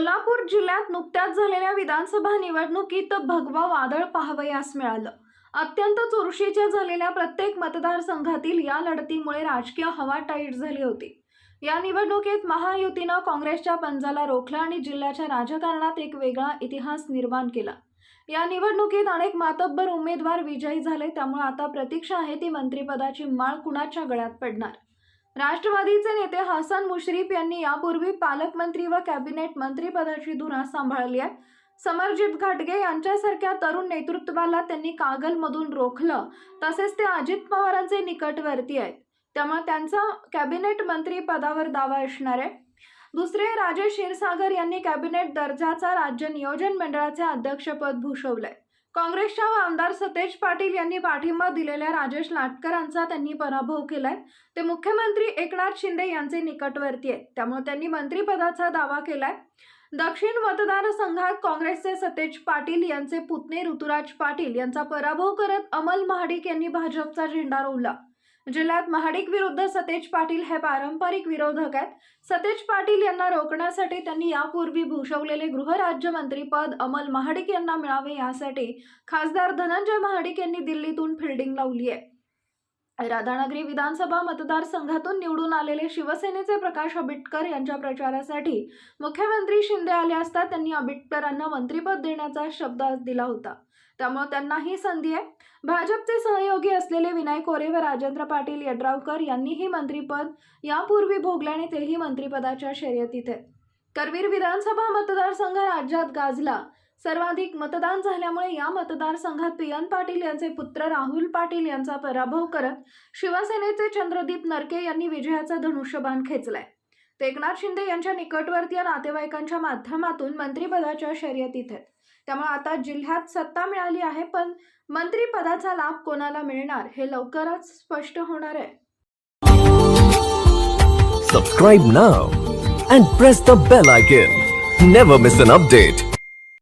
कोल्हापूर जिल्ह्यात नुकत्याच झालेल्या विधानसभा निवडणुकीत भगवा वादळ पाहावयास मिळालं. अत्यंत चुरशीच्या झालेल्या प्रत्येक मतदारसंघातील या लढतीमुळे राजकीय हवा टाईट झाली होती. या निवडणुकीत महायुतीनं काँग्रेसच्या पंजाला रोखलं आणि जिल्ह्याच्या राजकारणात एक वेगळा इतिहास निर्माण केला. या निवडणुकीत अनेक मातब्बर उमेदवार विजयी झाले त्यामुळे आता प्रतीक्षा आहे ती मंत्रिपदाची माळ कुणाच्या गळ्यात पडणार? राष्ट्रवादीचे नेते हसन मुश्रीफ यांनी यापूर्वी पालकमंत्री व कॅबिनेट मंत्रीपदाची धुरा सांभाळली आहे. समरजित घाटगे यांच्यासारख्या तरुण नेतृत्वाला त्यांनी कागलमधून रोखलं तसेच ते अजित पवारांचे निकटवर्ती आहेत. त्यामुळे त्यांचा कॅबिनेट मंत्री पदावर दावा असणार आहे. दुसरे राजेश क्षीरसागर यांनी कॅबिनेट दर्जाचा राज्य नियोजन मंडळाचे अध्यक्षपद भूषवलंय. काँग्रेसच्या आमदार सतेज पाटील यांनी पाठिंबा दिलेल्या राजेश लाटकरांचा त्यांनी पराभव केलाय. ते मुख्यमंत्री एकनाथ शिंदे यांचे निकटवर्ती आहेत. त्यामुळे त्यांनी मंत्रिपदाचा दावा केलाय. दक्षिण मतदारसंघात काँग्रेसचे सतेज पाटील यांचे पुतणे ऋतुराज पाटील यांचा पराभव करत अमल महाडिक यांनी भाजपचा झेंडा रोवला. जिल्ह्यात महाडिक विरुद्ध सतेज पाटील हे पारंपरिक विरोधक आहेत. सतेज पाटील यांना रोखण्यासाठी त्यांनी यापूर्वी भूषवलेले गृहराज्यमंत्रीपद अमल महाडिक यांना मिळावे यासाठी खासदार धनंजय महाडिक यांनी दिल्लीतून फिल्डिंग लावली आहे. राधानगरी विधानसभा मतदारसंघातून निवडून आलेले शिवसेनेचे प्रकाश आंबेडकर यांच्या प्रचारासाठी मुख्यमंत्री शिंदे आले असता त्यांनी आंबेडकरांना मंत्रिपद देण्याचा शब्द दिला होता. त्यामुळे त्यांना ही संधी आहे. भाजपचे सहयोगी असलेले विनायक कोरे व राजेंद्र पाटील यड्रावकर यांनीही मंत्रिपद यापूर्वी भोगल्याने तेही मंत्रिपदाच्या शर्यतीत आहेत. करवीर विधानसभा मतदारसंघ राज्यात गाजला. सर्वाधिक मतदान झाल्यामुळे या मतदारसंघात पियन पाटील यांचे पुत्र राहुल पाटील यांचा पराभव करत शिवसेनेचे चंद्रदीप नरके यांनी विजयाचा धनुष्यबाण खेचलाय. ते एकनाथ शिंदे यांच्या निकटवर्तीय नातेवाईकांच्या माध्यमातून मंत्रिपदाच्या शर्यतीत आहेत. त्यामुळे आता जिल्ह्यात सत्ता मिळाली आहे पण मंत्रिपदाचा लाभ कोणाला मिळणार हे लवकरच स्पष्ट होणार आहे. Subscribe now and press the bell icon never miss an update